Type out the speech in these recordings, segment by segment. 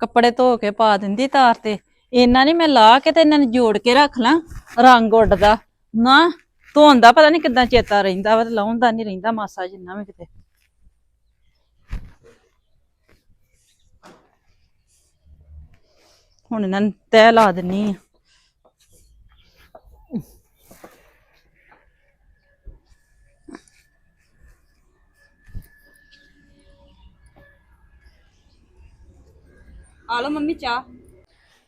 ਕੱਪੜੇ ਧੋ ਕੇ ਪਾ ਦਿੰਦੀ ਤਾਰ ਤੇ। ਇਹਨਾਂ ਨੇ ਮੈਂ ਲਾ ਕੇ ਤੇ ਇਹਨਾਂ ਨੂੰ ਜੋੜ ਕੇ ਰੱਖ ਲਾਂ, ਰੰਗ ਉੱਡਦਾ। ਨਾ ਧੋਣ ਦਾ ਪਤਾ ਨਹੀਂ ਕਿੱਦਾਂ ਚੇਤਾ ਰਹਿੰਦਾ ਵਾ ਤੇ ਲਾਉਣ ਦਾ ਨਹੀਂ ਰਹਿੰਦਾ ਮਾਸਾ ਜਿੰਨਾ ਵੀ ਕਿਤੇ। ਹੁਣ ਇਹਨਾਂ ਨੂੰ ਤਹਿ ਲਾ ਦਿੰਨੀ ਆ। ਆ ਲਓ ਮੰਮੀ ਚਾਹ।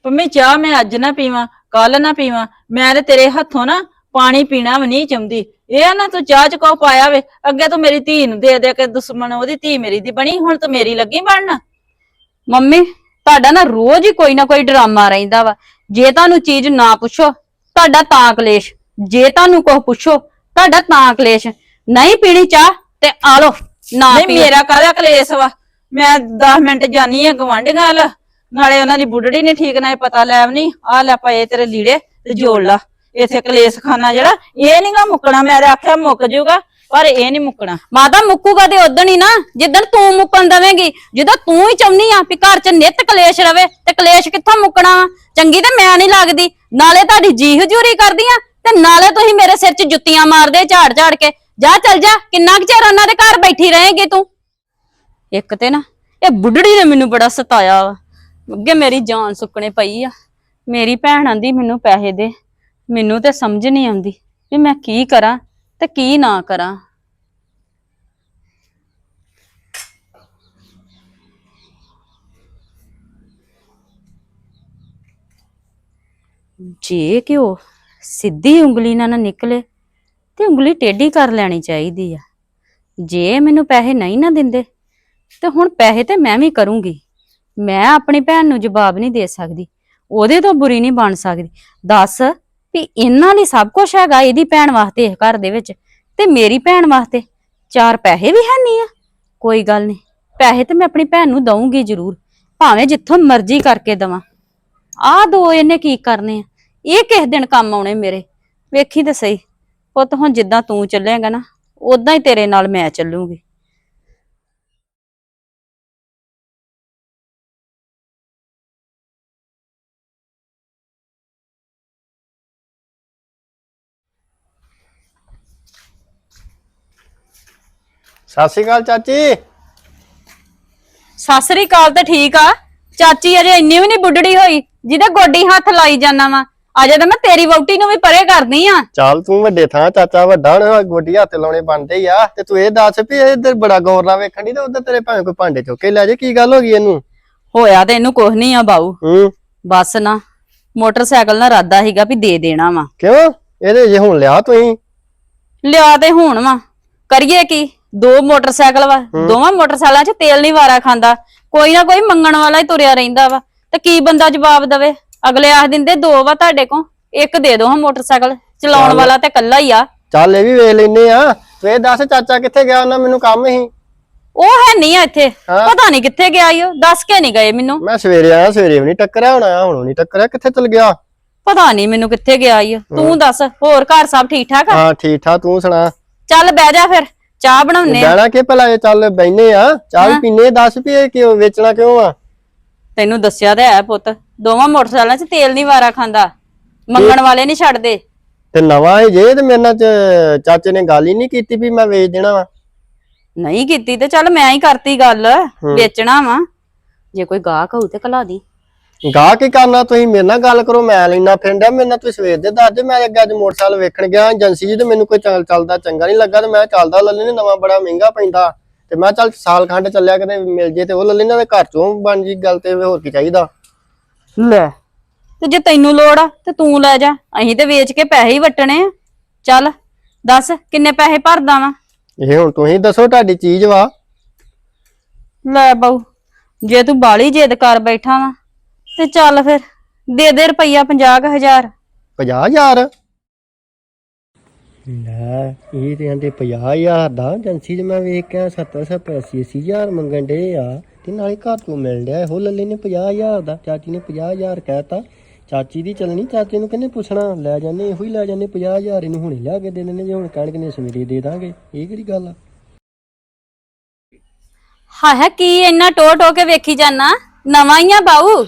ਪੰਮੀ ਚਾਹ ਮੈਂ ਅੱਜ ਨਾ ਪੀਵਾਂ ਕੱਲ ਨਾ ਪੀਵਾਂ। ਮੈਂ ਤੇ ਤੇਰੇ ਹੱਥੋਂ ਨਾ ਪਾਣੀ ਪੀਣਾ ਵੀ ਨਹੀਂ ਚਾਹੁੰਦੀ। ਇਹ ਨਾ ਤੂੰ ਚਾਹ ਚ ਕੋ ਪਾਇਆ ਵੇ ਅੱਗੇ ਤੂੰ ਮੇਰੀ ਧੀ ਨੂੰ ਦੇ ਦੇ ਕੇ ਦੁਸ਼ਮਣ ਉਹਦੀ ਧੀ ਮੇਰੀ ਦੀ ਬਣੀ ਹੁਣ ਤੂੰ ਮੇਰੀ ਲੱਗੀ ਬਣਨ। ਮੰਮੀ ਤੁਹਾਡਾ ਨਾ ਰੋਜ਼ ਹੀ ਕੋਈ ਨਾ ਕੋਈ ਡਰਾਮਾ ਰਹਿੰਦਾ ਵਾ। ਜੇ ਤੁਹਾਨੂੰ ਚੀਜ਼ ਨਾ ਪੁੱਛੋ ਤੁਹਾਡਾ ਤਾਂ ਕਲੇਸ਼। ਜੇ ਤੁਹਾਨੂੰ ਕੁਝ ਪੁੱਛੋ ਤੁਹਾਡਾ ਤਾਂ ਕਲੇਸ਼। ਨਹੀਂ ਪੀਣੀ ਚਾਹ ਤੇ ਆ ਲਓ ਨਾ ਨਹੀਂ ਪੀਓ। ਮੇਰਾ ਕਾਹਦਾ ਕਲੇਸ਼ ਵਾ? ਮੈਂ 10 ਮਿੰਟ ਜਾਨੀ ਆ ਗਵਾਂਢੀਆਂ ਵੱਲ। ਨਾਲੇ ਉਹਨਾਂ ਦੀ ਬੁੱਢੜੀ ਨੇ ਠੀਕ ਨਾ ਪਤਾ ਲੈ ਨਹੀਂ ਆ ਲੈ ਪਏ ਤੇਰੇ ਲੀੜੇ ਤੇ ਜੋੜ ਲਾ। ਇਥੇ ਕਲੇਸ਼ ਖਾਨਾ ਜਿਹੜਾ ਇਹ ਨਹੀਂਗਾ ਮੁੱਕਣਾ ਮੈਂ ਆਖਿਆ ਮੁੱਕ ਜਾਊਗਾ ਪਰ ਇਹ ਨਹੀਂ ਮੁੱਕਣਾ। ਮਾਤਾ ਮੁੱਕੂਗਾ ਤੇ ਉਦਣ ਹੀ ਨਾ ਜਿੱਦਣ ਤੂੰ ਮੁੱਕਣ ਦਵੇਂਗੀ ਜਦੋਂ ਤੂੰ ਹੀ ਚਾਹੁੰਦੀ ਆ ਵੀ ਘਰ 'ਚ ਨਿੱਤ ਕਲੇਸ਼ ਰਵੇ ਤੇ ਕਲੇਸ਼ ਕਿੱਥੋਂ ਮੁੱਕਣਾ ਚੰਗੀ ਤੇ ਮੈਂ ਨਹੀਂ ਲੱਗਦੀ। ਨਾਲੇ ਤੁਹਾਡੀ ਜੀ ਹਜੂਰੀ ਕਰਦੀ ਆ ਤੇ ਨਾਲੇ ਤੁਸੀਂ ਮੇਰੇ ਸਿਰ 'ਚ ਜੁੱਤੀਆਂ ਮਾਰਦੇ ਝਾੜ ਝਾੜ ਕੇ। ਜਾ ਚੱਲ ਜਾ ਕਿੰਨਾ ਕੁ ਚਿਰ ਉਹਨਾਂ ਦੇ ਘਰ ਬੈਠੀ ਰਹੇਂਗੀ ਤੂੰ? ਇੱਕ ਤੇ ਨਾ ਇਹ ਬੁੱਢੜੀ ਨੇ ਮੈਨੂੰ ਬੜਾ ਸਤਾਇਆ ਵਾ। ਅੱਗੇ ਮੇਰੀ ਜਾਨ ਸੁੱਕਣੇ ਪਈ ਆ। ਮੇਰੀ ਭੈਣ ਆਂਦੀ ਮੈਨੂੰ ਪੈਸੇ ਦੇ। ਮੈਨੂੰ ਤੇ ਸਮਝ ਨਹੀਂ ਆਉਂਦੀ ਵੀ ਮੈਂ ਕੀ ਕਰਾਂ ਤੇ ਕੀ ਨਾ ਕਰਾਂ। ਜੇ ਕਿ ਉਹ ਸਿੱਧੀ ਉਂਗਲੀ ਨਾਲ ਨਾ ਨਿਕਲੇ ਤੇ ਉਂਗਲੀ ਟੇਢੀ ਕਰ ਲੈਣੀ ਚਾਹੀਦੀ ਆ। ਜੇ ਮੈਨੂੰ ਪੈਸੇ ਨਹੀਂ ਨਾ ਦਿੰਦੇ ਤੇ ਹੁਣ ਪੈਸੇ ਤੇ ਮੈਂ ਵੀ ਕਰੂੰਗੀ। ਮੈਂ ਆਪਣੀ ਭੈਣ ਨੂੰ ਜਵਾਬ ਨਹੀਂ ਦੇ ਸਕਦੀ। ਉਹਦੇ ਤੋਂ ਬੁਰੀ ਨਹੀਂ ਬਣ ਸਕਦੀ। ਦੱਸ ਵੀ ਇਹਨਾਂ ਲਈ ਸਭ ਕੁਝ ਹੈਗਾ ਇਹਦੀ ਭੈਣ ਵਾਸਤੇ ਇਸ ਘਰ ਦੇ ਵਿੱਚ ਤੇ ਮੇਰੀ ਭੈਣ ਵਾਸਤੇ। ਚਾਰ ਪੈਸੇ ਵੀ ਹੈ ਨਹੀਂ ਆ। ਕੋਈ ਗੱਲ ਨਹੀਂ। ਪੈਸੇ ਤੇ ਮੈਂ ਆਪਣੀ ਭੈਣ ਨੂੰ ਦਊਂਗੀ ਜ਼ਰੂਰ। ਭਾਵੇਂ ਜਿੱਥੋਂ ਮਰਜ਼ੀ ਕਰਕੇ ਦਵਾਂ। ਆਹ ਦੋ ਇਹਨੇ ਕੀ ਕਰਨੇ ਆ? ਇਹ ਕਿਸ ਦਿਨ ਕੰਮ ਆਉਣੇ ਮੇਰੇ? ਵੇਖੀ ਤੇ ਸਹੀ। ਪੁੱਤ ਹੁਣ ਜਿੱਦਾਂ ਤੂੰ ਚੱਲੇਗਾ ਨਾ ਉਦਾਂ ਹੀ ਤੇਰੇ ਨਾਲ ਮੈਂ ਚੱਲੂਗੀ। ਸਤਿ ਸ਼੍ਰੀ ਅਕਾਲ ਚਾਚੀ। ਸਾਸਰੀ ਕਾਲ ਤੇ ਠੀਕ ਆ। ਚਾਚੀ ਅਜੇ ਇੰਨੀ ਵੀ ਨਹੀਂ ਬੁੱਢੜੀ ਹੋਈ ਜਿਹਦੇ ਗੋਡੀ ਹੱਥ ਲਾਈ ਜਾਣਾ ਵਾ। ਅਜੇ ਤਾਂ ਮੈਂ ਤੇਰੀ ਵਹੁਟੀ ਨੂੰ ਵੀ ਪਰੇ ਕਰਦੀ ਆ। ਚੱਲ ਤੂੰ ਵੱਡੇ ਥਾਂ ਚਾਚਾ ਵੱਡਾ ਹੁਣ ਗੋਡੀ ਹੱਥ ਲਾਉਣੇ ਬਣਦੇ ਹੀ ਆ। ਤੇ ਤੂੰ ਇਹ ਦੱਸ ਵੀ ਇੱਧਰ ਬੜਾ ਗੌਰ ਨਾਲ ਵੇਖਣ ਦੀ ਤੇ ਉਧਰ ਤੇਰੇ ਭਾਵੇਂ ਕੋਈ ਭਾਂਡੇ ਚੁੱਕ ਕੇ ਲੈ ਜੇ ਕੀ ਗੱਲ ਹੋ ਗਈ ਇਹਨੂੰ? ਹੋਇਆ ਤੇ ਇਹਨੂੰ ਕੁਝ ਨਹੀਂ ਆ ਬਾਊ। ਹੂੰ। ਬਸ ਨਾ ਮੋਟਰਸਾਈਕਲ ਨਾ ਰਾਦਾ ਸੀਗਾ ਵੀ ਦੇ ਦੇਣਾ ਵਾ। ਕਿਉਂ? ਇਹਦੇ ਜੇ ਹੁਣ ਲਿਆ ਤੁਸੀਂ ਲਿਆ ਤੇ ਹੁਣ ਵਾ। ਕਰੀਏ ਕੀ? ਦੋ ਮੋਟਰਸਾਈਕਲ ਵਾ ਦੋਵਾਂ ਮੋਟਰਸਾਈਕਲਾਂ 'ਚ ਤੇਲ ਨਹੀਂ ਵਾਰਾ ਖਾਂਦਾ। ਕੋਈ ਨਾ ਕੋਈ ਮੰਗਣ ਵਾਲਾ ਹੀ ਤੁਰਿਆ ਰਹਿੰਦਾ ਵਾ। ਤੇ ਕੀ ਬੰਦਾ ਜਵਾਬ ਦਵੇ? ਅਗਲੇ ਆਖ ਦਿੰਦੇ ਦੋ ਵਾ ਤੁਹਾਡੇ ਕੋਲ ਇੱਕ ਦੇ ਦੋ ਹਾਂ ਮੋਟਰਸਾਈਕਲ। ਚਲਾਉਣ ਵਾਲਾ ਤੇ ਕੱਲਾ ਹੀ ਆ। ਚੱਲ ਇਹ ਵੀ ਵੇਖ ਲੈਨੇ ਆ। ਇਹ ਦੱਸ ਚਾਚਾ ਕਿੱਥੇ ਗਿਆ? ਉਹਨਾਂ ਮੈਨੂੰ ਕੰਮ ਸੀ ਉਹ ਹੈ ਨਹੀਂ ਆ ਇੱਥੇ। ਹਾਂ। ਪਤਾ ਨਹੀਂ ਕਿੱਥੇ ਗਿਆ ਈ ਉਹ। ਦੱਸ ਕੇ ਨਹੀਂ ਗਏ ਮੈਨੂੰ। ਮੈਂ ਸਵੇਰੇ ਆਇਆ ਸਵੇਰੇ ਵੀ ਨਹੀਂ ਟੱਕਰਿਆ ਹੁਣ ਆਇਆ ਹੁਣ ਨਹੀਂ ਟੱਕਰਿਆ। ਕਿੱਥੇ ਚਲ ਗਿਆ? ਪਤਾ ਨਹੀਂ ਮੈਨੂੰ ਕਿੱਥੇ ਗਿਆ ਈ ਉਹ। ਤੂੰ ਦੱਸ ਹੋਰ ਘਰ ਸਭ ਠੀਕ ਠਾਕ ਆ? ਹਾਂ ਠੀਕ ਠਾਕ ਤੂੰ ਸੁਣਾ। ਚੱਲ ਬਹਿ ਜਾ ਫਿਰ। ਚਾਹ ਬਣਾਉਨੇ ਆ। ਬਹਿਣਾ ਕਿ ਭਲਾ ਇਹ ਚੱਲ ਬੈਨੇ ਆ? ਚਾਹ ਵੀ ਪੀਨੇ ਦੱਸ ਵੀ ਇਹ ਕਿਉਂ ਵੇਚਣਾ ਕਿਉਂ ਆ? ਤੈਨੂੰ ਦੱਸਿਆ ਤਾਂ ਹੈ ਪੁੱਤ। ਦੋਵਾਂ ਮੋਟਰਸਾਈਕਲਾਂ 'ਚ ਤੇਲ ਨਹੀਂ ਵਾਰਾ ਖਾਂਦਾ। ਮੰਗਣ ਵਾਲੇ ਨਹੀਂ ਛੱਡਦੇ। ਤੇ ਨਵਾਂ ਹੈ ਜੇ ਤੇ ਮੇਰੇ ਨਾਲ ਚ- ਚਾਚੇ ਨੇ ਗੱਲ ਹੀ ਨਹੀਂ ਕੀਤੀ ਵੀ ਮੈਂ ਵੇਚ ਦੇਣਾ ਵਾ। ਨਹੀਂ ਕੀਤੀ ਤੇ ਚੱਲ ਮੈਂ ਹੀ ਕਰਤੀ ਗੱਲ। ਵੇਚਣਾ ਵਾ। ਜੇ ਕੋਈ ਗਾਹਕ ਹੋਊ ਤੇ ਕਲਾ ਦੀ। ਗਾਹ ਕੀ ਕਰਨਾ ਤੁਸੀਂ? ਮੇਰੇ ਨਾਲ ਗੱਲ ਕਰੋ ਮੈਂ ਲੈਣਾ ਫਿਰਦਾ ਮੇਰੇ ਨਾਲ ਤੁਸੀਂ ਸਵੇਰ ਦੇ ਦੱਸ ਦੇ ਮੈਂ ਅੱਗੇ ਅੱਜ ਮੋਟਰਸਾਈਕਲ ਵੇਖਣ ਗਿਆ। ਏਜੰਸੀ ਜੀ ਤੇ ਮੈਨੂੰ ਕੋਈ ਚੱਲ ਚੱਲਦਾ ਚੰਗਾ ਨਹੀਂ ਲੱਗਾ ਤੇ ਮੈਂ ਚੱਲਦਾ ਲੈ ਲੈਨੇ ਨਵਾਂ ਬੜਾ ਮਹਿੰਗਾ ਪੈਂਦਾ। ਤੇ ਮੈਂ ਚੱਲ ਸਾਲ ਖੰਡ ਚੱਲਿਆ ਕਿਤੇ ਮਿਲ ਜੇ ਤੇ ਉਹ ਲੈ ਲੈਣਾ ਤੇ ਘਰ ਚੋਂ ਬਣ ਜੀ ਗੱਲ ਤੇ ਹੋਰ ਕੀ ਚਾਹੀਦਾ। ਲੈ ਤੇ ਜੇ ਤੈਨੂੰ ਲੋੜ ਆ ਤੇ ਤੂੰ ਲੈ ਜਾ। ਅਸੀਂ ਤੇ ਵੇਚ ਕੇ ਪੈਸੇ ਹੀ ਵਟਣੇ ਆ। ਚੱਲ ਦੱਸ ਕਿੰਨੇ ਪੈਸੇ ਭਰਦਾ ਵਾ? ਇਹ ਹੁਣ ਤੁਸੀਂ ਦੱਸੋ ਤੁਹਾਡੀ ਚੀਜ਼ ਵਾ। ਲੈ ਬਾਊ ਜੇ ਤੂੰ ਬਾਲੀ ਜਿੱਦ ਕਰ ਬੈਠਾ ਵਾ। ਤੇ ਚੱਲ ਫਿਰ ਦੇ ਦੇ ਰੁਪਈਆ 50000 50000 ਲੈ ਇਹ ਤੇ ਆਂਦੇ 50000 ਦਾ ਏਜੰਸੀ 'ਚ ਮੈਂ ਵੇਖ ਕੇ 70 70 80 80000 ਮੰਗਣ ਡੇ ਆ ਤੇ ਨਾਲੇ ਘਰ ਤੋਂ ਮਿਲ ਰਿਹਾ ਇਹੋ ਲੱਲੇ ਨੇ 50000 ਦਾ ਚਾਚੀ ਨੇ 50000 ਕਹਿਤਾ। ਚਾਚੀ ਦੀ ਚੱਲਣੀ ਚਾਚੇ ਨੂੰ ਕਹਿੰਦੇ ਪੁੱਛਣਾ ਲੈ ਜਾਂਦੇ ਇਹੋ ਹੀ ਲੈ ਜਾਂਦੇ 50000 ਇਹਨੂੰ ਹੁਣੇ ਲਿਆ ਕੇ ਦੇ ਦਿੰਦੇ ਜੇ ਹੁਣ ਕਹਿਣਗੇ ਨੇ ਸਵੇਰੇ ਦੇ ਦਾਂਗੇ ਇਹ ਕਿਹੜੀ ਗੱਲ ਆ? ਹਾਂ ਹੈ ਕੀ ਇੰਨਾ ਟੋ ਟੋ ਕੇ ਵੇਖੀ ਜਾਨਾ? ਨਵਾਂ ਹੀ ਆ ਬਾਊ?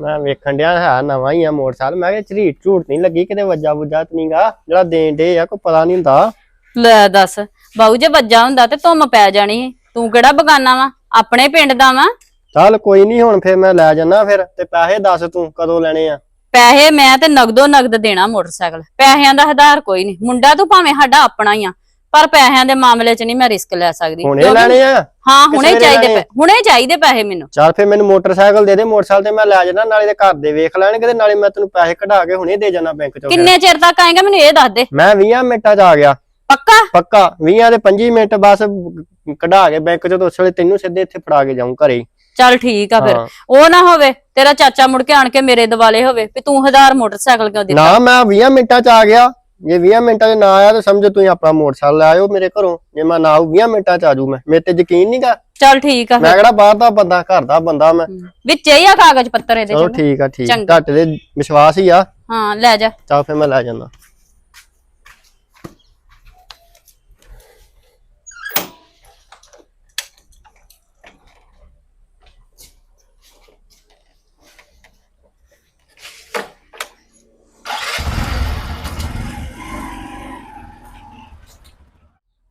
ਮੈਂ ਵੇਖਣ ਡਿਆ ਹੈ ਨਵਾਂ ਹੀ ਆ ਮੋਟਰਸਾਈਕਲ। ਮੈਂ ਕਿਹਾ ਝਰੀਟ ਝੂਟ ਨਹੀਂ ਲੱਗੀ ਕਿਤੇ ਵੱਜਾ ਬੁੱਜਾ ਤੇ ਨਹੀਂਗਾ। ਜਿਹੜਾ ਦੇਣ ਦੇ ਆ ਕੋਈ ਪਤਾ ਨਹੀਂ ਹੁੰਦਾ। ਲੈ ਦੱਸ ਬਾਊ ਜੇ ਵੱਜਾ ਹੁੰਦਾ ਤੇ ਧੁੰਮ ਪੈ ਜਾਣੀ। ਤੂੰ ਕਿਹੜਾ ਬਗਾਨਾ ਵਾ? ਆਪਣੇ ਪਿੰਡ ਦਾ ਵਾ? ਚੱਲ ਕੋਈ ਨਹੀਂ ਹੁਣ ਫੇਰ ਮੈਂ ਲੈ ਜਾਣਾ ਫਿਰ। ਤੇ ਪੈਸੇ ਦੱਸ ਤੂੰ ਕਦੋਂ ਲੈਣੇ ਆ? ਪੈਸੇ ਮੈਂ ਤੇ ਨਗਦੋ ਨਗਦ ਦੇਣਾ ਮੋਟਰਸਾਈਕਲ। ਪੈਸਿਆਂ ਦਾ ਹਦਾਰ ਕੋਈ ਨਹੀਂ। ਮੁੰਡਾ ਤੂੰ ਭਾਵੇਂ ਸਾਡਾ ਆਪਣਾ ਹੀ ਆ। ਪਰ ਪੈਸਿਆਂ ਦੇ ਮਾਮਲੇ 'ਚ ਨਹੀਂ ਮੈਂ ਰਿਸਕ ਲੈ ਸਕਦੀ। ਹੁਣੇ ਕਿਉਂਕਿ- ਲੈਣੇ ਆ? ਹਾਂ ਹੁਣੇ ਸਵੇਰੇ ਚਾਹੀਦੇ ਲੈਣੇ? ਪੈ- ਹੁਣੇ ਚਾਹੀਦੇ ਪੈਸੇ ਮੈਨੂੰ। ਚੱਲ ਫੇਰ ਮੈਨੂੰ ਮੋਟਰਸਾਈਕਲ ਦੇ ਦੇ ਮੋਟਰਸਾਈਕਲ ਤੇ ਮੈਂ ਲੈ ਜਾਣਾ ਨਾਲੇ ਤੇ ਘਰ ਦੇ ਵੇਖ ਲੈਣਗੇ ਤੇ ਨਾਲੇ ਮੈਂ ਤੈਨੂੰ ਪੈਸੇ ਕਢਾ ਕੇ ਹੁਣੇ ਦੇ ਜਾਣਾ ਬੈਂਕ ਚੋਂ। ਫਿਰ। ਕਿੰਨੇ ਚਿਰ ਤੱਕ ਆਏਗਾ ਮੈਨੂੰ ਇਹ ਦੱਸ ਦੇ। ਮੈਂ 20 ਮਿੰਟਾਂ 'ਚ ਆ ਗਿਆ। ਪੱਕਾ? ਪੱਕਾ। 20 ਦੇ 25 ਮਿੰਟ ਬਸ ਕਢਾ ਕੇ ਬੈਂਕ ਚੋਂ ਤੇ ਉਸ ਵੇਲੇ ਤੈਨੂੰ ਸਿੱਧੇ ਇੱਥੇ ਫੜਾ ਕੇ ਜਾਊਂ ਘਰੇ। ਹੀ। ਚੱਲ ਠੀਕ ਆ ਫਿਰ। ਹਾਂ। ਉਹ ਨਾ ਹੋਵੇ ਤੇਰਾ ਚਾਚਾ ਮੁੜ ਕੇ ਆਣ ਕੇ ਮੇਰੇ ਦਿਵਾਲੇ ਹੋਵੇ ਵੀ ਤੂੰ ਹਜ਼ਾਰ ਮੋਟਰਸਾਈਕਲ ਕਿਉਂ ਦਿੱਤਾ? ਨਾ ਮੈਂ 20 ਮਿੰਟਾਂ 'ਚ ਆ ਗਿਆ। ਜੇ 20 ਮਿੰਟਾਂ 'ਚ ਨਾ ਆਇਆ ਤਾਂ ਸਮਝ ਤੂੰ ਆਪਣਾ ਮੋਟਰਸਾਈਕਲ ਲੈ ਆਇਓ ਮੇਰੇ ਘਰੋਂ। ਜੇ ਮੈਂ ਨਾ ਆਊ 20 ਮਿੰਟਾਂ 'ਚ ਆ ਜੂ ਮੈਂ। ਮੇਰੇ ਤੇ ਯਕੀਨ ਨਹੀਂਗਾ ਚੱਲ ਠੀਕ ਆ ਮੈਂ ਕਿਹੜਾ ਬਾਹਰ ਦਾ ਬੰਦਾ ਘਰ ਦਾ ਬੰਦਾ ਮੈਂ। ਵਿੱਚ ਹੀ ਆ ਕਾਗਜ਼ ਪੱਤਰ ਇਹਦੇ ਚਲੋ ਚ ਠੀਕ ਆ ਠੀਕ। ਘੱਟ ਦੇ ਵਿਸ਼ਵਾਸ ਹੀ ਆ। ਹਾਂ ਲੈ ਜਾ। ਚੱਲ ਫੇਰ ਮੈਂ ਲੈ ਜਾਣਾ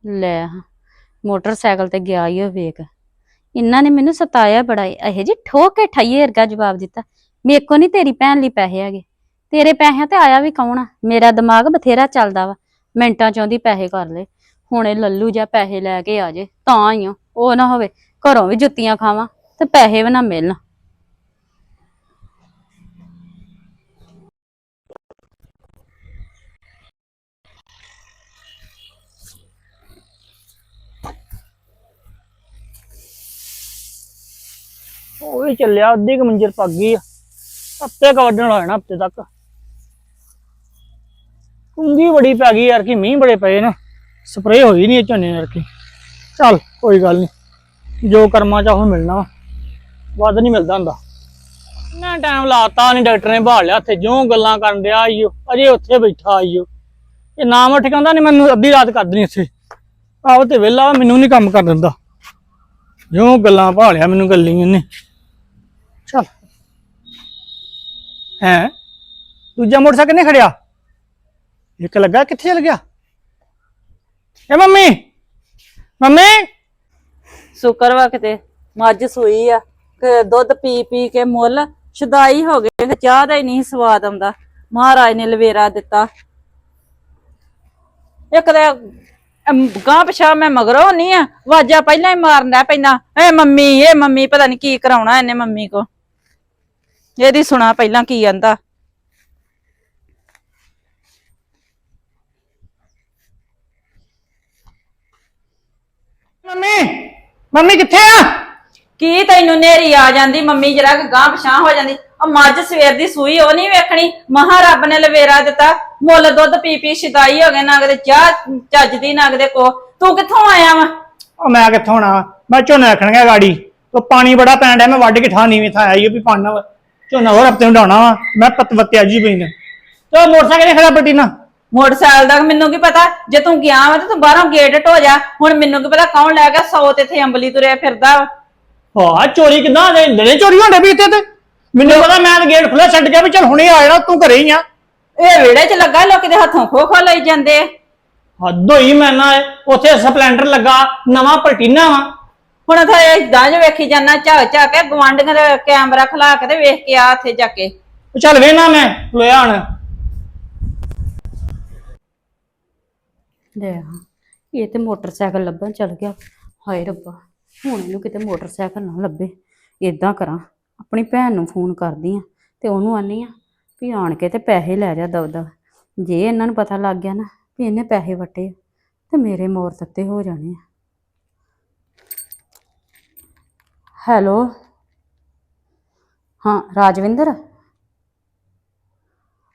ਲੈ ਹਾਂ, ਮੋਟਰਸਾਈਕਲ ਤੇ ਗਿਆ ਹੀ ਉਹ ਵੇਖ। ਇਹਨਾਂ ਨੇ ਮੈਨੂੰ ਸਤਾਇਆ ਬੜਾ ਇਹੋ ਜੀ ਠੋਕ ਕੇ ਠਾਈਏ ਵਰਗਾ ਜਵਾਬ ਦਿੱਤਾ। ਮੇਰੇ ਕੋ ਨਹੀਂ ਤੇਰੀ ਭੈਣ ਲਈ ਪੈਸੇ ਹੈਗੇ। ਤੇਰੇ ਪੈਸਿਆਂ ਤੇ ਆਇਆ ਵੀ ਕੌਣ ਆ? ਮੇਰਾ ਦਿਮਾਗ ਬਥੇਰਾ ਚੱਲਦਾ ਵਾ। ਮਿੰਟਾਂ ਚ ਚਾਹੁੰਦੀ ਪੈਸੇ ਕਰ ਲੈ ਹੁਣ ਇਹ ਲੱਲੂ ਜਾਂ ਪੈਸੇ ਲੈ ਕੇ ਆ ਜੇ ਤਾਂ ਹੀ ਓ। ਉਹ ਨਾ ਹੋਵੇ ਘਰੋਂ ਵੀ ਜੁੱਤੀਆਂ ਖਾਵਾਂ ਤੇ ਪੈਸੇ ਵੀ ਨਾ ਮਿਲਣ। ਉਹ ਵੀ ਚੱਲਿਆ ਅੱਧੀ ਕੁ ਮੰਜ਼ਿਲ ਪੱਕ ਗਈ ਆ। ਹਫ਼ਤੇ ਕ ਵੱਢਣ ਹੋ ਹਫ਼ਤੇ ਤੱਕ। ਕੁੰਗੀ ਬੜੀ ਪੈ ਗਈ ਯਾਰ ਕਿ ਮੀਂਹ ਬੜੇ ਪਏ ਨਾ। ਸਪਰੇਅ ਹੋਈ ਨਹੀਂ ਝੋਨੇ ਯਾਰ ਕੀ। ਚੱਲ ਕੋਈ ਗੱਲ ਨਹੀਂ ਜੋ ਕਰਮਾਂ ਚ ਮਿਲਣਾ ਵੱਧ ਨਹੀਂ ਮਿਲਦਾ ਹੁੰਦਾ। ਨਾ ਟਾਈਮ ਲਾਤਾ ਨਹੀਂ ਡਾਕਟਰ ਨੇ ਭਾਲ ਲਿਆ। ਇੱਥੇ ਜਿਉਂ ਗੱਲਾਂ ਕਰਨ ਡਿਆ ਆਈਓ। ਅਜੇ ਉੱਥੇ ਬੈਠਾ ਆਈਓ। ਇਹ ਨਾਮ ਠਿਕਾਉਂਦਾ ਨਹੀਂ ਮੈਨੂੰ ਅੱਧੀ ਰਾਤ ਕਰ ਦੇਣੀ ਇੱਥੇ ਆਹੋ ਤੇ ਵਿਹਲਾ ਵਾ, ਮੈਨੂੰ ਨਹੀਂ ਕੰਮ ਕਰ ਦਿੰਦਾ। ਜਿਉਂ ਗੱਲਾਂ ਭਾਲਿਆ ਮੈਨੂੰ ਗੱਲੀ ਇਹਨੇ ਚੱਲ। ਹੈ? ਦੂਜਾ ਮੋਟਰਸਾਈਕਲ ਨਹੀਂ ਖੜਿਆ? ਇੱਕ ਲੱਗਾ ਕਿੱਥੇ ਚਲ ਗਿਆ। ਏ ਮੰਮੀ ਮੰਮੀ। ਸ਼ੁਕਰ ਵਾ ਕਿਤੇ, ਮੱਝ ਸੂਈ ਆ, ਕਿ ਦੁੱਧ ਪੀ ਪੀ ਕੇ ਮੁੱਲ ਛਦਾਈ ਹੋ ਗਏ ਚਾਹ ਦਾ ਹੀ ਨਹੀਂ ਸਵਾਦ ਆਉਂਦਾ। ਮਹਾਰਾਜ ਨੇ ਲਵੇਰਾ ਦਿੱਤਾ। ਇੱਕ ਤਾਂ ਗਾਂ ਪਛਾ ਮੈਂ ਮਗਰੋਂ ਨਹੀਂ ਆ, ਵਾਜਾ ਪਹਿਲਾਂ ਹੀ ਮਾਰਨਾ ਪੈਂਦਾ। ਏ ਮੰਮੀ ਏ ਮੰਮੀ, ਪਤਾ ਨਹੀਂ ਕੀ ਕਰਾਉਣਾ ਇਹਨੇ ਮੰਮੀ ਕੋ ਇਹਦੀ ਸੁਣਾ ਪਹਿਲਾਂ ਕੀ ਆਂਦਾ। ਮੰਮੀ ਮੰਮੀ ਕਿੱਥੇ ਆ? ਕੀ ਤੈਨੂੰ ਨੇਰੀ ਆ ਜਾਂਦੀ ਮੰਮੀ ਜਰਾ ਗਾਂ ਪਛਾਂ ਹੋ ਜਾਂਦੀ। ਆ ਮੱਝ ਸਵੇਰ ਦੀ ਸੂਈ ਉਹ ਨਹੀਂ ਵੇਖਣੀ। ਮਹਾ ਰੱਬ ਨੇ ਲਵੇਰਾ ਦਿੱਤਾ। ਮੁੱਲ ਦੁੱਧ ਪੀ ਪੀ ਸ਼ਿਦਾਈ ਹੋ ਗਏ ਨਾ ਕਦੇ ਚਾਹ ਚੱਜਦੀ ਨਾ ਕਦੇ ਕੋ ਤੂੰ ਕਿੱਥੋਂ ਆਇਆ ਵਾ? ਉਹ ਮੈਂ ਕਿੱਥੋਂ ਆਉਣਾ ਵਾ? ਮੈਂ ਝੋਨਾ ਰੱਖਣ ਗਿਆ ਗਾੜੀ। ਉਹ ਪਾਣੀ ਬੜਾ ਪੈਣ ਡਿਆ ਮੈਂ ਵੱਢ ਕੇ ਠਾ ਨੀਵੀਂ ਥਾਂ ਆਈ ਵੀ ਪਾਣਾ ਵਾ। ਝੋਨਾ ਹੋਰ ਹਫ਼ਤੇ ਨੂੰ ਡਾਉਣਾ ਵਾ ਮੈਂ ਪੱਤ ਬੱਤੇ ਅੱਜ ਹੀ ਪਈ ਨੇ ਤੇ ਮੋਟਰਸਾਈਕਲ ਖੜਾ ਬੱਟੀ ਨਾ ਮੋਟਰਸਾਈਕਲ ਦਾ ਮੈਨੂੰ ਕੀ ਪਤਾ ਜੇ ਤੂੰ ਗਿਆ ਵਾ ਤੇ ਤੂੰ ਬਾਹਰੋਂ ਗੇਟ ਢੋ ਜਾ ਹੁਣ ਮੈਨੂੰ ਕੀ ਪਤਾ ਕੌਣ ਲੈ ਗਿਆ ਸੌ ਤੇ ਇੱਥੇ ਅੰਬਲੀ ਤੁਰਿਆ ਫਿਰਦਾ ਵਾ। ਹਾਂ ਚੋਰੀ ਕਿੱਦਾਂ ਦੇ ਦਿਨੇ ਚੋਰੀ ਹੁੰਦੇ ਵੀ ਇੱਥੇ ਤੇ ਮੈਨੂੰ ਪਤਾ ਮੈਂ ਤਾਂ ਗੇਟ ਖੁੱਲਾ ਛੱਡ ਗਿਆ ਵੀ ਚੱਲ ਹੁਣੇ ਆ ਜਾਣਾ ਤੂੰ ਘਰੇ ਹੀ ਆ ਇਹ ਵਿਹੜੇ 'ਚ ਲੱਗਾ ਲੋਕੀ ਦੇ ਹੱਥੋਂ ਖੋ ਖੋ ਲਈ ਜਾਂਦੇ ਆ। ਹੱਦ ਹੋਈ ਮੈਂ ਨਾ ਇਹ। ਉੱਥੇ ਸਪਲੈਂਡਰ ਲੱਗਾ ਨਵਾਂ ਪਲਟੀਨਾ ਵਾ ਹੁਣ ਤਾਂ ਇਦਾਂ ਜੋ ਵੇਖੀ ਜਾਂਦਾ ਝਾਕ ਝਾਕ ਕੇ ਗਵਾਂਢੀਆਂ ਦੇ ਕੈਮਰਾ ਖਲਾ ਕੇ ਤੇ ਵੇਖ ਕੇ ਆ ਇੱਥੇ ਜਾ ਕੇ। ਉਹ ਚੱਲ ਵੇਨਾ ਮੈਂ ਲੋਇਆ ਹਣ ਲੈ ਹਾਂ, ਇਹ ਤੇ ਮੋਟਰਸਾਈਕਲ ਲੱਭਣ ਚਲ ਗਿਆ। ਹਾਏ ਰੱਬਾ ਹੁਣ ਇਹਨੂੰ ਕਿਤੇ ਮੋਟਰਸਾਈਕਲ ਨਾ ਲੱਭੇ। ਇਦਾਂ ਕਰਾਂ ਆਪਣੀ ਭੈਣ ਨੂੰ ਫੋਨ ਕਰਦੀ ਆ ਤੇ ਉਹਨੂੰ ਆਨੀ ਆ ਵੀ ਆਣ ਕੇ ਤੇ ਪੈਸੇ ਲੈ ਜਾ ਦਵ ਦਵ। ਜੇ ਇਹਨਾਂ ਨੂੰ ਪਤਾ ਲੱਗ ਗਿਆ ਨਾ ਵੀ ਇਹਨੇ ਪੈਸੇ ਵਟੇ ਤੇ ਮੇਰੇ ਮੋਰ ਤੱਤੇ ਹੋ ਜਾਣੇ ਆ। ਹੈਲੋ। ਹਾਂ, ਰਾਜਵਿੰਦਰ?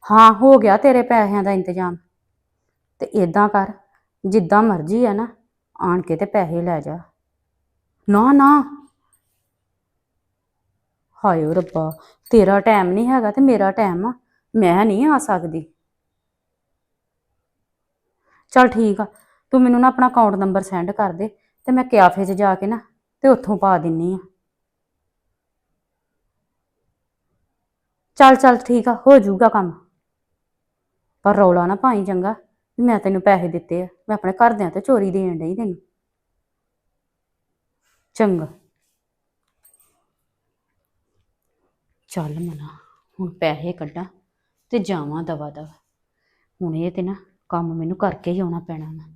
ਹਾਂ, ਹੋ ਗਿਆ ਤੇਰੇ ਪੈਸਿਆਂ ਦਾ ਇੰਤਜ਼ਾਮ। ਤੇ ਇਦਾਂ ਕਰ, ਜਿੱਦਾਂ ਮਰਜ਼ੀ ਹੈ ਨਾ, ਆਣ ਕੇ ਤੇ ਪੈਸੇ ਲੈ ਜਾ। ਨਾ ਨਾ। ਹਾਏ ਓ ਰੱਬਾ, ਤੇਰਾ ਟਾਈਮ ਨਹੀਂ ਹੈਗਾ ਤੇ ਮੇਰਾ ਟਾਈਮ ਆ, ਮੈਂ ਨਹੀਂ ਆ ਸਕਦੀ। ਚਲ ਠੀਕ ਆ, ਤੂੰ ਮੈਨੂੰ ਨਾ ਆਪਣਾ ਅਕਾਊਂਟ ਨੰਬਰ ਸੈਂਡ ਕਰ ਦੇ, ਤੇ ਮੈਂ ਕਿਆਫੇ 'ਚ ਜਾ ਕੇ ਨਾ, ਤੇ ਉੱਥੋਂ ਪਾ ਦਿੰਨੀ ਆ। ਚੱਲ ਚੱਲ ਠੀਕ ਆ, ਹੋ ਜਾਊਗਾ ਕੰਮ। ਪਰ ਰੌਲਾ ਨਾ ਪਾਈ ਚੰਗਾ, ਵੀ ਮੈਂ ਤੈਨੂੰ ਪੈਸੇ ਦਿੱਤੇ ਆ, ਮੈਂ ਆਪਣੇ ਘਰਦਿਆਂ ਤੇ ਚੋਰੀ ਦੇਣ ਡਈ ਤੈਨੂੰ। ਚੰਗਾ। ਚੱਲ ਮਨਾ, ਹੁਣ ਪੈਸੇ ਕੱਢਾਂ ਤੇ ਜਾਵਾਂ ਦਵਾ ਦਵਾ। ਹੁਣ ਇਹ ਤੇ ਨਾ ਕੰਮ ਮੈਨੂੰ ਕਰਕੇ ਹੀ ਆਉਣਾ ਪੈਣਾ ਵਾ।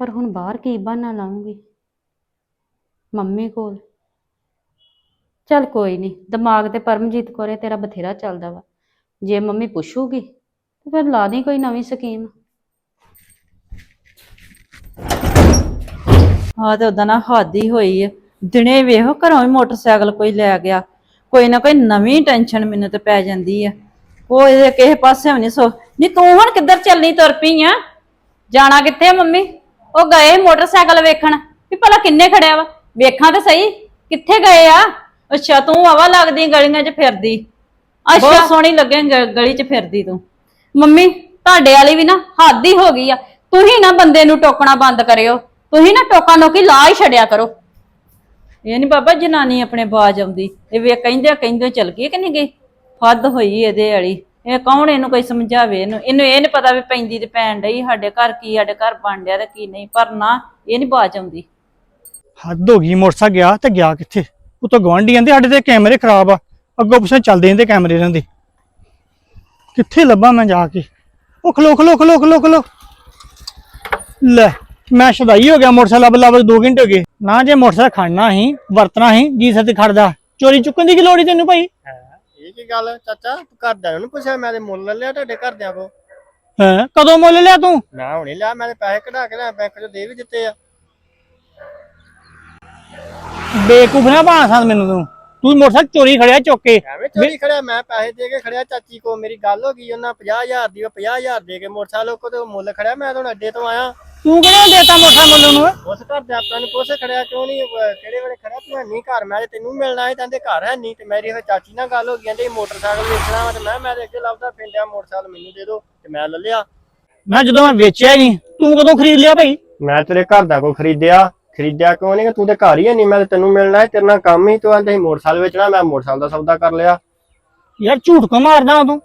ਪਰ ਹੁਣ ਬਾਹਰ ਕੀ ਬਹਾਨਾ ਲਾਉਂਗੀ? ਮੰਮੀ ਕੋਲ ਚੱਲ ਕੋਈ ਨਹੀਂ ਦਿਮਾਗ ਤੇ ਪਰਮਜੀਤ ਕੋਰੇ ਤੇਰਾ ਬਥੇਰਾ ਚੱਲਦਾ ਵਾ। ਜੇ ਮੰਮੀ ਪੁੱਛੂਗੀ, ਤੇ ਫਿਰ ਲਾ ਦੀ ਕੋਈ ਨਵੀਂ ਸਕੀਮ। ਹਾਂ ਤੇ ਉਦਾਂ ਨਾ ਹਾਦੀ ਹੋਈ ਆ। ਦਿਨੇ ਵੇਖੋ ਘਰੋਂ ਹੀ ਮੋਟਰਸਾਈਕਲ ਕੋਈ ਲੈ ਗਿਆ। ਕੋਈ ਨਾ ਕੋਈ ਨਵੀਂ ਟੈਨਸ਼ਨ ਮੈਨੂੰ ਤੇ ਪੈ ਜਾਂਦੀ ਆ। ਉਹ ਇਹਦੇ ਕਿਸੇ ਪਾਸੇ ਨਹੀਂ ਸੋ ਨਹੀਂ ਤੂੰ ਹੁਣ ਕਿੱਧਰ ਚੱਲਣੀ ਤੁਰ ਪਈ ਆ? ਜਾਣਾ ਕਿੱਥੇ ਮੰਮੀ? ਉਹ ਗਏ ਮੋਟਰਸਾਈਕਲ ਵੇਖਣ। ਵੀ ਭਲਾ ਕਿੰਨੇ ਖੜਿਆ ਵਾ? ਵੇਖਾਂ ਤੇ ਸਹੀ, ਕਿੱਥੇ ਗਏ ਆ? ਅੱਛਾ ਤੂੰ ਹਵਾ ਲੱਗਦੀ ਗਲੀਆਂ 'ਚ ਫਿਰਦੀ। ਬਹੁਤ ਸੋਹਣੀ ਲੱਗੇ ਗ- ਗਲੀ 'ਚ ਫਿਰਦੀ ਤੂੰ। ਮੰਮੀ? ਤੁਹਾਡੇ ਵਾਲੀ ਵੀ ਨਾ ਹੱਦ ਹੀ ਹੋ ਗਈ ਆ। ਤੁਸੀਂ ਨਾ ਬੰਦੇ ਨੂੰ ਟੋਕਣਾ ਬੰਦ ਕਰਿਓ। ਤੁਸੀਂ ਨਾ ਟੋਕਾ ਨੋਕੀ ਲਾ ਹੀ ਛੱਡਿਆ ਕਰੋ। ਇਹ ਨਹੀਂ ਬਾਬਾ ਜਨਾਨੀ ਆਪਣੇ ਬਾਜ ਆਉਂਦੀ। ਇਹ ਵੇ ਕਹਿੰਦੇ ਕਹਿੰਦੇ ਚਲ ਗਈ ਕਿ ਨਹੀਂ ਗਈ? ਫੱਦ ਹੋਈ ਇਹਦੇ ਵਾਲੀ। ਇਹ ਕੌਣ ਇਹਨੂੰ ਕੋਈ ਸਮਝਾਵੇ ਇਹਨੂੰ? ਇਹਨੂੰ ਇਹ ਨਹੀਂ ਪਤਾ ਵੀ ਪੈਂਦੀ ਤੇ ਪੈਣ ਡਈ ਸਾਡੇ ਘਰ ਕੀ ਸਾਡੇ ਘਰ ਬਣ ਡਿਆ ਤੇ ਕੀ ਨਹੀਂ ਪਰ ਨਾ ਇਹ ਨਹੀਂ ਬਾਜ ਆਉਂਦੀ। ਹੱਦ ਹੋ ਗਈ ਮੋਟਰਸਾਈਕਲ ਗਿਆ ਤੇ ਗਿਆ ਕਿੱਥੇ? ਉਤੋਂ ਗਵਾਂਢੀ ਕਹਿੰਦੇ ਸਾਡੇ ਤੇ ਕੈਮਰੇ ਖਰਾਬ ਆ। ਅੱਗੋਂ ਪਿੱਛੋਂ ਚੱਲਦੇ ਜਾਂਦੇ ਕੈਮਰੇ ਇਹਨਾਂ ਦੇ। ਕਿੱਥੇ ਲੱਭਾਂ ਮੈਂ ਜਾ ਕੇ? ਉਹ ਖਲੋ ਖਲੋ ਖਲੋ ਖਲੋ ਖਲੋ। ਲੈ ਮੈਂ ਸ਼ਦਾਈ ਹੋ ਗਿਆ ਮੋਟਰਸਾਈਕਲ ਲੱਭ ਲੱਭ 2 ਘੰਟੇ ਹੋ ਗਏ। ਨਾ ਜੇ ਮੋਟਰਸਾਈਕਲ ਖੜਨਾ ਸੀ ਵਰਤਣਾ ਸੀ ਜੀ ਸੱਤ ਖੜਦਾ। ਚੋਰੀ ਚੁੱਕਣ ਦੀ ਕੀ ਲੋੜ ਈ ਤੈਨੂੰ ਭਾਈ? ਇਹ ਕੀ ਗੱਲ? ਚਾਚਾ ਤੂੰ ਘਰਦਿਆਂ ਨੂੰ ਨੀ ਪੁੱਛਿਆ ਮੈਂ ਤੇ ਮੁੱਲ ਲਿਆ ਤੁਹਾਡੇ ਘਰਦਿਆਂ ਕੋ ਹੈਂ ਕਦੋਂ ਮੁੱਲ ਲਿਆ ਤੂੰ? ਮੈਂ ਹੁਣੇ ਲਿਆ ਮੈਂ ਤੇ ਪੈਸੇ ਕਢਾ ਕੇ ਲਿਆ ਬੈਂਕ ਚੋਂ ਦੇ ਵੀ ਦਿੱਤੇ ਆ। ਬੇਕੂਫ ਨਾ ਬਣਾ ਸਾਂ ਮੈਨੂੰ ਤੂੰ। ਤੂੰ ਮੋਟਰਸਾਈਕਲ ਚੋਰੀ ਖੜਿਆ ਚੁੱਕ ਕੇ। ਐਵੇਂ ਚੋਰੀ ਖੜਿਆ ਮੈਂ ਪੈਸੇ ਦੇ ਕੇ ਖੜਿਆ ਚਾਚੀ ਕੋ ਮੇਰੀ ਗੱਲ ਹੋ ਗਈ ਉਹਨਾਂ 50000 ਦੀ ਉਹ 50000 ਦੇ ਕੇ ਮੋਟਰਸਾਈਕਲ ਕੋ ਤੇ ਮੁੱਲ ਖੜਿਆ ਮੈਂ ਤਾਂ ਹੁਣ ਅੱਡੇ ਤੋਂ ਆਇਆ। ਤੂੰ ਕਿਹਨੇ ਦੇਤਾ ਮੋਟਰਸਾਈਕਲ ਮੁੱਲ ਨੂੰ ਉਸ ਘਰ ਦੇ ਆਪਾਂ ਨੂੰ ਪੁੱਛ ਖੜਿਆ ਕਿਉਂ ਨਹੀਂ ਕਿਹੜੇ ਵੇਲੇ ਖੜਿਆ ਤੂੰ ਨਹੀਂ ਘਰ ਮੈਂ ਤੇ ਤੈਨੂੰ ਮਿਲਣਾ ਹੈ ਕਹਿੰਦੇ ਘਰ ਹੈ ਨਹੀਂ ਤੇ ਮੇਰੀ ਫਿਰ ਚਾਚੀ ਨਾਲ ਗੱਲ ਹੋ ਗਈ ਕਹਿੰਦੇ ਮੋਟਰਸਾਈਕਲ ਵੇਚਣਾ ਵਾ ਤੇ ਮੈਂ ਮੈਂ ਤੇ ਅੱਗੇ ਲੱਭਦਾ ਫਿੰਡਿਆ ਮੋਟਰਸਾਈਕਲ ਮੈਨੂੰ ਦੇ ਦਿਓ ਤੇ ਮੈਂ ਲੈ ਲਿਆ। ਮੈਂ ਜਦੋਂ ਮੈਂ ਵੇਚਿਆ ਹੀ ਨਹੀਂ ਤੂੰ ਕਦੋਂ ਖਰੀਦ ਲਿਆ ਭਾਈ? ਮੈਂ ਤੇਰੇ ਘਰ ਦਾ ਕੋ ਖਰੀਦਿਆ ਖਰੀਦਿਆ ਕਿਉਂ ਨਹੀਂ ਤੂੰ ਤੇ ਘਰ ਹੀ ਨਹੀਂ ਮੈਂ ਤੇ ਤੈਨੂੰ ਮਿਲਣਾ ਹੈ ਤੇਰੇ ਨਾਲ ਕੰਮ ਹੀ ਤੂੰ ਆਂਦੇ ਮੋਟਰਸਾਈਕਲ ਵੇਚਣਾ ਮੈਂ ਮੋਟਰਸਾਈਕਲ ਦਾ ਸੌਦਾ ਕਰ ਲਿਆ। ਯਾਰ ਝੂਠ ਕੋ ਮਾਰਦਾ ਤੂੰ?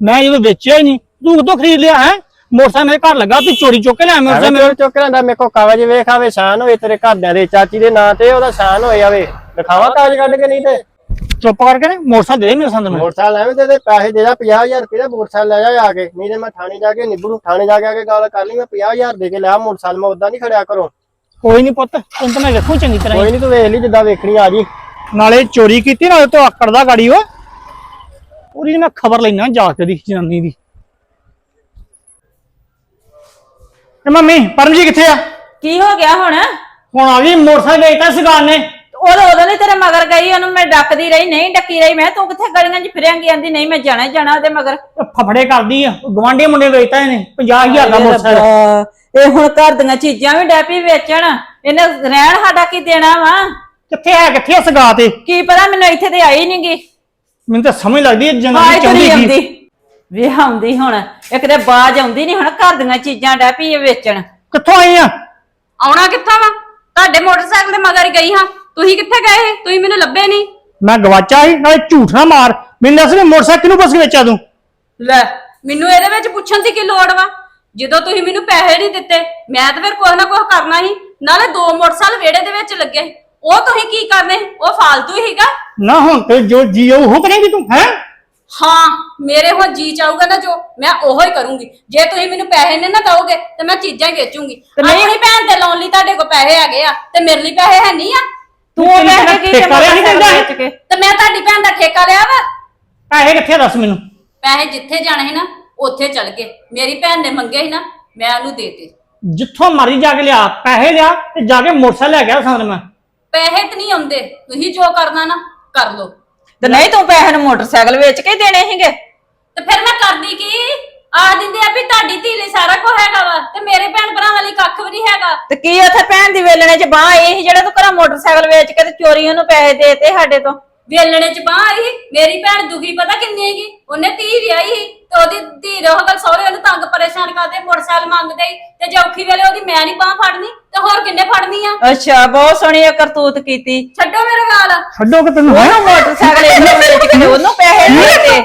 ਮੈਂ ਜਦੋਂ ਵੇਚਿਆ ਹੀ ਨਹੀਂ ਤੂੰ ਕਦੋਂ ਖਰੀਦ ਲਿਆ ਹੈ? ਮੋਟਰਸਾਈਕਲ ਮੇਰੇ ਘਰ ਲੱਗਾ ਤੂੰ ਚੋਰੀ ਚੁੱਕ ਕੇ ਲਿਆ ਮੋਟਰਸਾਈਕਲ ਮੇਰੇ ਚੁੱਕ ਲੈਂਦਾ ਮੇਰੇ ਕੋ ਕਾਗਜ਼ ਵੇਖ ਆਵੇ ਸ਼ਾਨ ਹੋਏ ਤੇਰੇ ਘਰਦਿਆਂ ਦੇ ਚਾਚੀ ਦੇ ਨਾਂ ਤੇ ਉਹਦਾ ਸ਼ਾਨ ਹੋਏ ਆਵੇ। ਦਿਖਾਵਾ ਕਾਗਜ਼ ਕੱਢ ਕੇ ਨਹੀਂ ਤੇ? ਚੁੱਪ ਕਰਕੇ ਨਾ ਮੋਟਰਸਾਈਕਲ ਦੇ ਦੇ ਮੇਰੇ ਸੰਦ ਨੂੰ ਮੋਟਰਸਾਈਕਲ ਐਵੇਂ ਤੇ ਇਹਦੇ ਪੈਸੇ ਦੇ ਜਾ 50000 ਰੁਪਏ ਦਾ ਮੋਟਰਸਾਈਕਲ ਲੈ ਜਾ ਆ ਕੇ ਨਹੀਂ ਤੇ ਮੈਂ ਥਾਣੇ ਜਾ ਕੇ ਨਿਬੜੂ ਥਾਣੇ ਜਾ ਕੇ ਆ ਕੇ ਗੱਲ ਕਰ ਲਈ ਮੈਂ 50000 ਦੇ ਕੇ ਲਿਆ ਮੋਟਰਸਾਈਕਲ ਮੈਂ ਉਦਾਂ ਨਹੀਂ ਖੜਿਆ ਕਰੋ ਕੋਈ ਨਹੀਂ ਪੁੱਤ ਤੈਨੂੰ ਤਾਂ ਮੈਂ ਵੇਖੂ ਚੰਗੀ ਤਰ੍ਹਾਂ ਕੋਈ। ਨਹੀਂ ਤੂੰ ਵੇਖ ਲਈ ਜਿੱਦਾਂ ਵੇਖਣੀ ਆ ਜੀ। ਨਾਲੇ ਚੋਰੀ ਕੀਤੀ ਨਾਲੇ ਤੂੰ ਆਕੜ ਦਾ ਗਾੜੀ ਉਹ ਉਹਦੀ ਮੈਂ ਖਬਰ ਲੈਣਾ ਜਾ ਕੇ ਦੀ ਜਨਾਨੀ ਦੀ। ਤੇ ਮੰਮੀ ਪਰਮਜੀ ਕਿੱਥੇ ਆ? ਕੀ ਹੋ ਗਿਆ ਹੁਣ? ਹੁਣ ਆ ਗਈ ਮੋਟਰਸਾਈਕਲ ਵੇਚਤਾ ਸਿਗਾਰ ਨੇ। ਉਦੋਂ ਉਦੋਂ ਨਹੀਂ ਤੇਰੇ ਮਗਰ ਗਈ ਉਹਨੂੰ ਮੈਂ ਡੱਕਦੀ ਰਹੀ ਨਹੀਂ ਡੱਕੀ ਰਹੀ ਮੈਂ ਤੂੰ ਕਿੱਥੇ ਗਲੀਆਂ 'ਚ ਫਿਰਿਆਂਗੀ? ਆਂਦੀ ਨਹੀਂ ਮੈਂ ਜਾਣਾ ਹੀ ਜਾਣਾ ਉਹਦੇ ਮਗਰ। ਇਹ ਫਫੜੇ ਕਰਦੀ ਆ ਗਵਾਂਢੀ ਮੁੰਡੇ ਵੇਚਤਾ ਇਹਨੇ 50000 ਦਾ ਮੋਟਰਸਾਈਕਲ ਰੱਬਾ, ਇਹ ਹੁਣ ਘਰ ਦੀਆਂ ਚੀਜ਼ਾਂ ਵੀ ਡੈਪੀ ਵੇਚਣ ਇਹਨੇ ਰਹਿਣ ਸਾਡਾ ਕੀ ਦੇਣਾ ਵਾ? ਕਿੱਥੇ ਹੈ ਕਿੱਥੇ ਆ ਸਿਗਾ ਤੇ ਕੀ ਪਤਾ ਮੈਨੂੰ ਇੱਥੇ ਤੇ ਆਈ ਨੀ ਗੀ ਮੈਨੂੰ ਤਾਂ ਸਮਝ ਲੱਗਦੀ ਹੈ ਆਈ ਜਨਾਨੀ ਤੁਰੀ ਚਾਹੁੰਦੀ ਆਉਂਦੀ। ਕੀ ਵੇ ਆਉਂਦੀ ਹੁਣ ਇੱਕ ਤੇ ਬਾਜ ਆਉਂਦੀ ਨਹੀਂ ਹੁਣ ਘਰ ਦੀਆਂ ਚੀਜ਼ਾਂ ਡੈਪੀ ਇਹ ਵੇਚਣ। ਕਿੱਥੋਂ ਆਈ ਆ? ਆਉਣਾ ਕਿੱਥੋਂ ਵਾ? ਤੁਹਾਡੇ ਮੋਟਰਸਾਈਕਲ ਦੇ ਮਗਰ ਗਈ ਹਾਂ। ਤੁਸੀਂ ਕਿੱਥੇ ਗਏ ਤੁਸੀਂ ਮੈਨੂੰ ਲੱਭੇ ਨਹੀਂ। ਮੈਂ ਗਵਾਚਾ ਸੀ ਨਾਲੇ ਝੂਠ ਨਾ ਮਾਰ। ਮੈਨੂੰ ਦੱਸ ਵੀ ਮੋਟਰਸਾਈਕਲ ਪੁੱਛ ਕੇ ਵੇਚਿਆ ਤੂੰ? ਲੈ ਮੈਨੂੰ ਇਹਦੇ ਵਿੱਚ ਪੁੱਛਣ ਦੀ ਕੀ ਲੋੜ ਵਾ? ਜਦੋਂ ਤੁਸੀਂ ਮੈਨੂੰ ਪੈਸੇ ਨਹੀਂ ਦਿੱਤੇ ਮੈਂ ਤਾਂ ਫਿਰ ਕੁਛ ਨਾ ਕੁਛ ਕਰਨਾ ਸੀ। ਨਾਲੇ ਦੋ ਮੋਟਰਸਾਈਕਲ ਵਿਹੜੇ ਦੇ ਵਿੱਚ ਲੱਗੇ। ਉਹ ਤੁਸੀਂ ਕੀ ਕਰਨੇ? ਉਹ ਫਾਲਤੂ ਹੀਗਾ ਨਾ ਹੁਣ ਤੇ ਜੋ ਜੀ ਉਹ ਕਰੇਂਗੀ ਤੂੰ ਹੈ? ਹਾਂ ਮੇਰੇ ਹੁਣ ਜੀ ਚਾਹੂਗਾ ਨਾ ਜੋ ਮੈਂ ਉਹੋ ਹੀ ਕਰੂੰਗੀ। ਜੇ ਤੁਸੀਂ ਮੈਨੂੰ ਪੈਸੇ ਨਹੀਂ ਨਾ ਦਓਗੇ ਤੇ ਮੈਂ ਚੀਜ਼ਾਂ ਹੀ ਵੇਚੂੰਗੀ। ਤੇ ਆਪਣੀ ਭੈਣ ਦੇ ਲਾਉਣ ਲਈ ਤੁਹਾਡੇ ਕੋਲ ਪੈਸੇ ਹੈਗੇ ਆ ਤੇ ਮੇਰੇ ਲਈ ਪੈਸੇ ਹੈ ਨਹੀਂ ਆ। ਤੂੰ ਉਹ ਤੈਨੂੰ ਪੈਸੇ ਕੀ ਠੇਕਾ ਲਿਆ ਮੋਟਰਸਾਈਕਲ? ਵੇਚ ਕੇ। ਤੇ ਮੈਂ ਤੁਹਾਡੀ ਭੈਣ ਦਾ ਠੇਕਾ ਲਿਆ ਵਾ? ਪੈਸੇ ਕਿੱਥੇ ਆ ਦੱਸ ਮੈਨੂੰ? ਪੈਸੇ ਜਿੱਥੇ ਜਾਣੇ ਸੀ ਨਾ ਉੱਥੇ ਚਲ ਗਏ। ਮੇਰੀ ਭੈਣ ਨੇ ਮੰਗੇ ਸੀ ਨਾ ਮੈਂ ਉਹਨੂੰ ਦੇਤੇ। ਜਿੱਥੋਂ ਮਰਜ਼ੀ ਜਾ ਕੇ ਲਿਆ ਪੈਸੇ ਲਿਆ ਤੇ ਜਾ ਕੇ ਮੋਟਰਸਾਈਕਲ ਲੈ ਗਿਆ ਸੰਦ ਮੈਂ। ਪੈਸੇ ਤੇ ਨਹੀਂ ਆਉਂਦੇ। ਤੁਸੀਂ ਜੋ ਕਰਨਾ ਨਾ ਕਰ ਲਓ। ਤੇ ਨਹੀਂ ਤੂੰ ਪੈਸੇ ਨੂੰ ਮੋਟਰਸਾਈਕਲ ਵੇਚ ਕੇ ਹੀ ਦੇਣੇ ਸੀਗੇ? ਤੇ ਫਿਰ ਮੈਂ ਕਰਦੀ ਕੀ? ਆ ਦਿੰਦੇ ਆ ਵੀ ਤੁਹਾਡੀ ਧੀ ਲਈ ਸਾਰਾ ਕੁਝ ਹੈਗਾ ਵਾ ਤੇ ਮੇਰੇ ਭੈਣ ਭਰਾਵਾਂ ਲਈ ਕੱਖ ਵੀ ਨਹੀਂ ਹੈਗਾ। ਤੇ ਕੀ ਉੱਥੇ ਭੈਣ ਦੀ ਵੇਲਣੇ 'ਚ ਬਾਹ ਇਹ ਸੀ ਜਿਹੜਾ ਤੂੰ ਘਰੋਂ ਮੋਟਰਸਾਈਕਲ ਵੇਚ ਕੇ ਤੇ ਚੋਰੀ ਉਹਨੂੰ ਪੈਸੇ ਦੇਤੇ ਸਾਡੇ ਤੋਂ? ਵੇਲਣੇ ਚ ਬਾਹ ਆਈ ਮੇਰੀ ਭੈਣ ਦੁਖੀ ਪਤਾ ਕਿੰਨੀ ਹੈਗੀ? ਉਹਨੇ ਧੀ ਵਿਆਹੀ ਸੀ ਤੇ ਉਹਦੀ ਧੀ ਰੋਹ ਗੱਲ ਸਹੁਰੇ ਉਹਨੂੰ ਤੰਗ ਪਰੇਸ਼ਾਨ ਕਰਦੇ ਮੋਟਰਸਾਈਕਲ ਮੰਗਦੇ ਸੀ ਤੇ ਜੇ ਔਖੀ ਵੇਲੇ ਉਹਦੀ ਮੈਂ ਨਹੀਂ ਬਾਹ ਫੜਨੀ ਤੇ ਹੋਰ ਕਿੰਨੇ ਫੜਨੀ ਆ? ਅੱਛਾ ਬਹੁਤ ਸੋਹਣੀ ਇਹ ਕਰਤੂਤ ਕੀਤੀ। ਛੱਡੋ ਮੇਰੇ ਵਾਲ ਛੱਡੋ ਕਿ ਤੈਨੂੰ ਹੈ? ਉਹਨੂੰ ਮੋਟਰਸਾਈਕਲ ਇਹਨੂੰ ਵੇਚ ਕੇ ਉਹਨੂੰ ਪੈਸੇ ਦੇ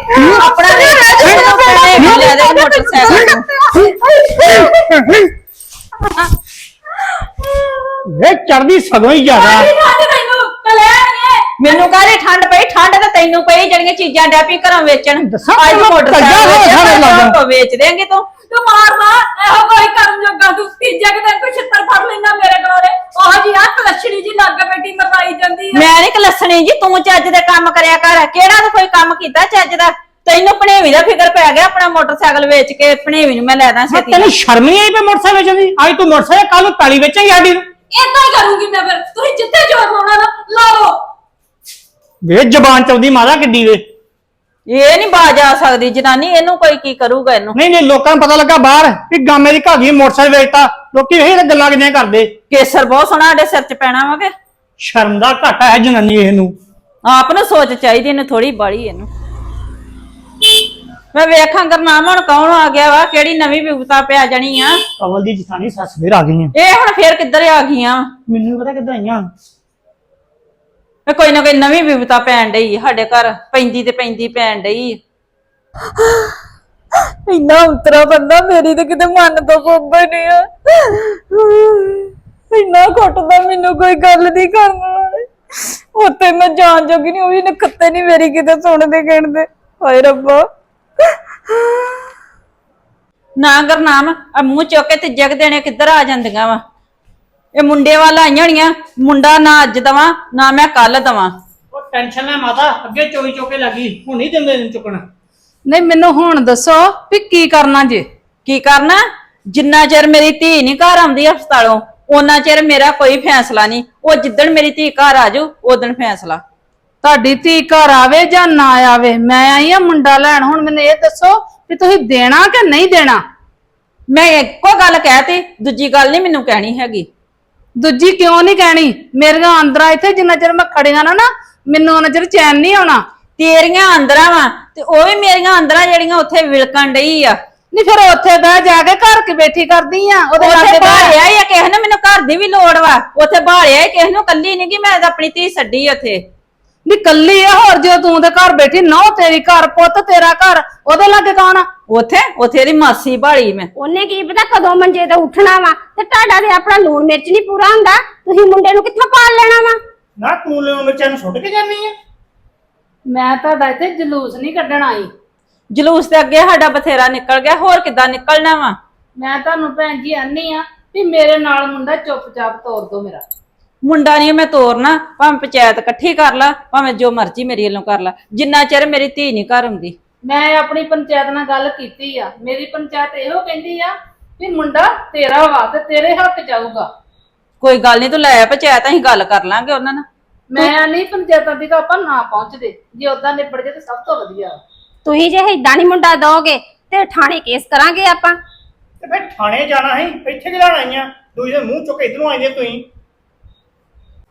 ਵੇ ਚੜਦੀ ਸਦੋਂ ਹੀ ਜ਼ਿਆਦਾ। ਮੈਨੂੰ ਕਾਹਦੀ ਠੰਡ ਪਈ? ਠੰਡ ਤਾਂ ਤੈਨੂੰ ਪਈ ਜਿਹੜੀਆਂ ਚੀਜ਼ਾਂ ਡੈਪੀ ਘਰੋਂ ਵੇਚਣ। ਅੱਜ ਮੋਟਰਸਾਈਕਲ ਵੇਚ ਦੇਂਗੇ ਤੂੰ। ਤੂੰ ਮਾਰ ਲਾ ਇਹੋ ਕੋਈ ਕਰਮ ਜੋਗਾ ਤੂੰ। ਤੀਜੇ ਕਿ ਕੋਈ ਛਿੱਤਰ ਫੜ ਲੈਣਾ ਮੇਰੇ ਕੋਲੇ। ਉਹ ਜੀ ਆ ਕਲਛਣੀ ਜੀ ਲੱਗ ਬੈਠੀ ਮਰਾਈ ਜਾਂਦੀ ਮੈਂ ਨਹੀਂ ਕਲਸਣੀ ਜੀ ਤੂੰ ਚੱਜ ਦੇ ਕੰਮ ਕਰਿਆ ਕਰ। ਕਿਹੜਾ ਕੋਈ ਕੰਮ ਕੀਤਾ ਚੱਜ ਦਾ? ਤੈਨੂੰ ਭਣੇਵੀ ਦਾ ਫਿਕਰ ਪੈ ਗਿਆ ਆਪਣਾ ਮੋਟਰਸਾਈਕਲ ਵੇਚ ਕੇ ਭਣੇਵੀ ਨੂੰ ਮੈਂ ਲੈ ਦਾਂ ਮੈਂ ਛੇਤੀ ਤੈਨੂੰ ਸ਼ਰਮ ਨਹੀਂ ਆਈ ਪਈ ਮੋਟਰਸਾਈਕਲ ਵੇਚਣ ਦੀ? ਅੱਜ ਤੂੰ ਮੋਟਰਸਾਈਕਲ ਕੱਲ ਨੂੰ ਤਾਲੀ ਵੇਚੇਂਗੀ ਸਾਡੀ ਨੂੰ। ਏਦਾਂ ਹੀ ਕਰੂੰਗੀ ਮੈਂ ਫਿਰ। ਤੁਸੀਂ ਜਿੱਥੇ ਜ਼ੋਰ ਲਾਉਣਾ ਨਾ ਲਾ ਲਓ। ਵੇ ਜ਼ਬਾਨ ਚੌਂਦੀ ਮਾਦਾ ਕਿੱਡੀ ਵੇ। ਇਹ ਨਹੀਂ ਬਾਜ ਆ ਸਕਦੀ ਜਨਾਨੀ ਇਹਨੂੰ ਕੋਈ ਕੀ ਕਰੂਗਾ ਇਹਨੂੰ? ਨਹੀਂ ਨਹੀਂ ਲੋਕਾਂ ਨੂੰ ਪਤਾ ਲੱਗਾ ਬਾਹਰ ਕਿ ਗਾਮੇ ਦੀ ਘਾਗੀ ਮੋਟਰਸਾਈਕਲ ਵੇਚਤਾ। ਲੋਕੀ ਇਹ ਤਾਂ ਗੱਲਾਂ ਕਿੰਨੀਆਂ ਕਰਦੇ। ਕੇਸਰ ਬਹੁਤ ਸੋਹਣਾ ਸਾਡੇ ਸਿਰ 'ਚ ਪੈਣਾ ਵਾ ਕਿ? ਸ਼ਰਮ ਦਾ ਘਾਟਾ ਹੈ ਜਨਾਨੀ ਇਹਨੂੰ। ਆਪ ਨੂੰ ਸੋਚ ਚਾਹੀਦੀ ਇਹਨੂੰ ਥੋੜੀ ਬਾਲੀ ਇਹਨੂੰ। ਮੈਂ ਵੇਖਾਂ ਕਰਨਾਮ ਹੁਣ ਕੌਣ ਆ ਗਿਆ ਵਾ ਕਿਹੜੀ ਨਵੀਂ ਵਿਪਤਾ ਪਿਆ ਜਾਣੀ ਆ। ਕਵਲ ਦੀ ਜਠਾਣੀ ਸੱਸ ਫੇਰ ਆ ਗਈ ਹੈ ਇਹ ਹੁਣ ਫੇਰ ਕਿੱਧਰ ਆ ਗਈਆਂ? ਮੈਨੂੰ ਨੀ ਪਤਾ ਕਿੱਦਾਂ ਆਈਆਂ। ਇਹ ਕੋਈ ਨਾ ਕੋਈ ਨਵੀਂ ਵਿਪਤਾ ਪੈਣ ਡਈ ਸਾਡੇ ਘਰ ਪੈਂਦੀ ਤੇ ਪੈਂਦੀ ਪੈਣ ਡਈ। ਇੰਨਾ ਉਤਰਾ ਬੰਦਾ ਮੇਰੀ ਤੇ ਕਿਤੇ ਮਨ ਤੋਂ ਕੋਬੇ ਨਹੀਂ ਆ। ਇੰਨਾ ਘੁੱਟਦਾ ਮੈਨੂੰ ਕੋਈ ਗੱਲ ਨਹੀਂ ਕਰਨ ਵਾਲੇ। ਉੱਤੇ ਮੈਂ ਜਾਣ ਜੋਗੀ ਨਹੀਂ ਉਹ ਵੀ ਨਖੱਤੇ ਨਹੀਂ ਮੇਰੀ ਕਿਤੇ ਸੁਣਦੇ ਗਿਣਦੇ ਹਾਏ ਰੱਬਾ। ਨਾ ਕਰਨਾਮ ਆ ਮੂੰਹ ਚੁੱਕ ਕੇ ਤੀਜੇ ਕੁ ਦੇਣੇ ਕਿੱਧਰ ਆ ਜਾਂਦੀਆਂ ਵਾ? ਇਹ ਮੁੰਡੇ ਵਾਲ ਆਈਆਂ ਹੋਣੀਆਂ ਮੁੰਡਾ ਨਾ ਅੱਜ ਦਵਾਂ ਨਾ ਮੈਂ ਕੱਲ ਦਵਾਂ। ਉਹ ਟੈਨਸ਼ਨ ਨਾ ਮਾਤਾ ਅੱਗੇ ਚੋਈ ਚੋਕੇ ਲੱਗੀ ਹੁਣ ਨਹੀਂ ਦਿੰਦੇ ਇਹਨੂੰ ਚੁੱਕਣਾ। ਨਹੀਂ ਮੈਨੂੰ ਹੁਣ ਦੱਸੋ ਵੀ ਕੀ ਕਰਨਾ ਜੇ। ਕੀ ਕਰਨਾ? ਜਿੰਨਾ ਚਿਰ ਮੇਰੀ ਧੀ ਨਹੀਂ ਘਰ ਆਉਂਦੀ ਹਸਪਤਾਲੋਂ ਉਹਨਾਂ ਚਿਰ ਮੇਰਾ ਕੋਈ ਫੈਸਲਾ ਨਹੀਂ। ਉਹ ਜਿੱਦਣ ਮੇਰੀ ਧੀ ਘਰ ਆ ਜਾਊ ਉਦੋਂ ਫੈਸਲਾ। ਤੁਹਾਡੀ ਧੀ ਘਰ ਆਵੇ ਜਾਂ ਨਾ ਆਵੇ? ਮੈਂ ਆਈ ਆ ਮੁੰਡਾ ਲੈਣ ਹੁਣ ਮੈਨੂੰ ਇਹ ਦੱਸੋ ਵੀ ਤੁਸੀਂ ਦੇਣਾ ਕਿ ਨਹੀਂ ਦੇਣਾ? ਮੈਂ ਇੱਕੋ ਗੱਲ ਕਹਿਤੀ ਦੂਜੀ ਗੱਲ ਨਹੀਂ ਮੈਨੂੰ ਕਹਿਣੀ ਹੈਗੀ। ਦੂਜੀ ਕਿਉਂ ਨਹੀਂ ਕਹਿਣੀ? ਮੇਰੀਆਂ ਅੰਦਰਾਂ ਇੱਥੇ ਜਿੰਨਾ ਚਿਰ ਮੈਂ ਖੜੀਆਂ ਨਾ ਨਾ ਮੈਨੂੰ ਉਹਨਾਂ ਚਿਰ ਚੈਨ ਨਹੀਂ ਆਉਣਾ। ਤੇਰੀਆਂ ਅੰਦਰਾਂ ਵਾ ਤੇ ਉਹ ਵੀ ਮੇਰੀਆਂ ਅੰਦਰਾਂ ਜਿਹੜੀਆਂ ਉੱਥੇ ਵਿਲਕਣ ਡਈ ਆ। ਨਹੀਂ ਫਿਰ ਉੱਥੇ ਬਹਿ ਜਾ ਕੇ ਘਰ ਕੇ ਬੈਠੀ ਕਰਦੀ ਆ? ਉਹਦੇ ਲਾਗੇ ਬਹਿ ਬਾਲਿਆ ਹੀ ਆ ਕਿਸੇ ਨੂੰ ਮੈਨੂੰ ਘਰ ਦੀ ਵੀ ਲੋੜ ਵਾ। ਉੱਥੇ ਬਾਲਿਆ ਹੀ ਕਿਸੇ ਨੂੰ ਕੱਲੀ ਨਹੀਂ ਕਿ ਮੈਂ ਆਪਣੀ ਧੀ ਛੱਡੀ ਉੱਥੇ। ਨੀ ਕੱਲੀ ਆ ਹੋਰ ਜੋ ਤੂੰ ਤੇ ਘਰ ਬੈਠੀ ਨੌ ਤੇਰੀ ਘਰ ਪੁੱਤ ਤੇਰਾ ਘਰ ਉਹਦੇ ਲਾਗੇ ਕੌਣ ਆ? ਉੱਥੇ ਉੱਥੇ ਇਹਦੀ ਮਾਸੀ ਬਾਲੀ ਮੈਂ। ਉਹਨੇ ਕੀ ਪਤਾ ਕਦੋਂ ਮੰਜੇ ਤੇ ਉੱਠਣਾ ਵਾ ਤੇ ਤੁਹਾਡਾ ਤੇ ਆਪਣਾ ਲੂਣ ਮਿਰਚ ਨਹੀਂ ਪੂਰਾ ਹੁੰਦਾ ਤੁਸੀਂ ਮੁੰਡੇ ਨੂੰ ਕਿੱਥੋਂ ਪਾਲ ਲੈਣਾ ਵਾ? ਨਾ ਤੂੰ ਲੈ ਮਿਰਚਾਂ ਨੂੰ ਸੁੱਟ ਕੇ ਜਾਨੀ ਆ। ਮੈਂ ਤੁਹਾਡਾ ਇੱਥੇ ਜਲੂਸ ਨਹੀਂ ਕੱਢਣ ਆਈ। ਜਲੂਸ ਦੇ ਅੱਗੇ ਸਾਡਾ ਬਥੇਰਾ ਨਿਕਲ ਗਿਆ ਹੋਰ ਕਿੱਦਾਂ ਨਿਕਲਣਾ ਵਾ? ਮੈਂ ਤੁਹਾਨੂੰ ਭੈਣ ਜੀ ਆਨੀ ਆ ਵੀ ਮੇਰੇ ਨਾਲ ਮੁੰਡਾ ਚੁੱਪਚਾਪ ਤੋਰ ਦੋ ਮੇਰਾ। ਮੁੰਡਾ ਨਹੀਂ ਮੈਂ ਤੋਰਨਾ ਭਾਵੇਂ ਪੰਚਾਇਤ ਇਕੱਠੀ ਕਰ ਲਾ ਭਾਵੇਂ ਜੋ ਮਰਜ਼ੀ ਮੇਰੀ ਵੱਲੋਂ ਕਰ ਲਾ। ਜਿੰਨਾ ਚਿਰ ਮੇਰੀ ਧੀ ਨਹੀਂ ਘਰ ਆਉਂਦੀ ਮੈਂ ਆਪਣੀ ਪੰਚਾਇਤ ਨਾਲ ਗੱਲ ਕੀਤੀ ਆ। ਮੇਰੀ ਪੰਚਾਇਤ ਇਹੋ ਕਹਿੰਦੀ ਆ ਵੀ ਮੁੰਡਾ ਤੇਰਾ ਵਾ ਤੇ ਤੇਰੇ ਹੱਕ ਜਾਊਗਾ। ਕੋਈ ਗੱਲ ਨਹੀਂ ਤੂੰ ਲੈ ਆ ਪੰਚਾਇਤ ਅਸੀਂ ਗੱਲ ਕਰ ਲਾਂਗੇ ਉਹਨਾਂ ਨਾਲ। ਮੈਂ ਨਹੀਂ ਪੰਚਾਇਤਾਂ ਦੀ ਆਪਾਂ ਨਾ ਪਹੁੰਚਦੇ। ਜੇ ਉਦਾਂ ਨਿਬੜ ਜੇ ਤੇ ਸਭ ਤੋਂ ਵਧੀਆ। ਤੁਸੀਂ ਜੇ ਏਦਾਂ ਨਹੀਂ ਮੁੰਡਾ ਦੋਗੇ ਤੇ ਥਾਣੇ ਕੇਸ ਕਰਾਂਗੇ ਆਪਾਂ। ਤੇ ਫਿਰ ਥਾਣੇ ਜਾਣਾ ਹੈ ਇੱਥੇ ਕਿ ਲੈਣ ਆਈਆਂ ਦੂਜੇ ਮੂੰਹ ਚੁੱਕ ਇਧਰੋਂ ਆਈਆਂ ਤੁਸੀਂ।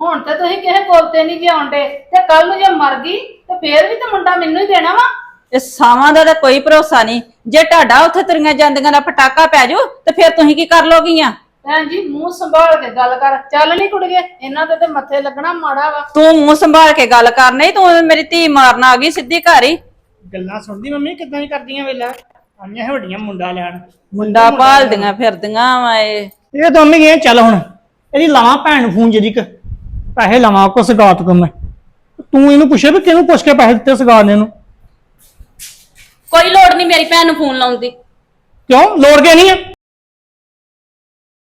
ਹੁਣ ਤੇ ਤੁਸੀਂ ਕਿਸੇ ਕੋਲ ਤੇ ਨਹੀਂ ਜਿਉਂਦੇ ਤੇ ਕੱਲ ਨੂੰ ਜੇ ਮਰ ਗਈ ਤੇ ਫੇਰ ਵੀ ਤੇ ਮੁੰਡਾ ਮੈਨੂੰ ਹੀ ਦੇਣਾ ਵਾ। ਇਹ ਸਾਵਾਂ ਦਾ ਤਾਂ ਕੋਈ ਭਰੋਸਾ ਨਹੀਂ। ਜੇ ਤੁਹਾਡਾ ਉੱਥੇ ਤੁਰੀਆਂ ਜਾਂਦੀਆਂ ਦਾ ਪਟਾਕਾ ਪੈ ਜਾਊ ਤੇ ਫਿਰ ਤੁਸੀਂ ਕੀ ਕਰ ਲੋਗੀਆਂ? ਭੈਣ ਜੀ ਮੂੰਹ ਸੰਭਾਲ ਕੇ ਗੱਲ ਕਰ। ਚੱਲ ਨਹੀਂ ਕੁੜੀਏ ਇਹਨਾਂ ਦੇ ਤੇ ਮੱਥੇ ਲੱਗਣਾ ਮਾੜਾ ਵਾ। ਤੂੰ ਮੂੰਹ ਸੰਭਾਲ ਕੇ ਗੱਲ ਕਰ। ਨਹੀਂ ਤੂੰ ਮੇਰੀ ਧੀ ਮਾਰਨ ਆ ਗਈ ਸਿੱਧੀ ਘਰ ਹੀ। ਗੱਲਾਂ ਸੁਣਦੀ ਮੰਮੀ ਕਿੱਦਾਂ ਹੀ ਕਰਦੀਆਂ ਵੇਲਾ? ਆਈਆਂ ਹੈ ਵੱਡੀਆਂ ਮੁੰਡਾ ਲੈਣ। ਮੁੰਡਾ ਭਾਲਦੀਆਂ ਫਿਰਦੀਆਂ ਵਾ ਇਹ। ਇਹ ਤਾਂ ਮੰਮੀ ਗਏ ਚੱਲ ਹੁਣ। ਇਹਦੀ ਲਾਵਾਂ ਭੈਣ ਨੂੰ ਫੋਨ ਜਦੀ ਕ ਪੈਸੇ ਲਾਵਾਂ ਕੋ ਸਗਾਤ ਕੋ ਮੈਂ। ਤੂੰ ਇਹਨੂੰ ਪੁੱਛੇ ਵੀ ਕਿਹਨੂੰ ਪੁੱਛ ਕੇ ਪੈਸੇ ਦਿੱਤੇ ਸਗਾਤ ਨੇ ਇਹਨੂੰ? ਕੋਈ ਲੋੜ ਨਹੀਂ ਮੇਰੀ ਭੈਣ ਨੂੰ ਫੋਨ ਲਾਉਣ ਦੀ। ਕਿਉਂ? ਲੋੜ ਕੇ ਨਹੀਂ ਆ?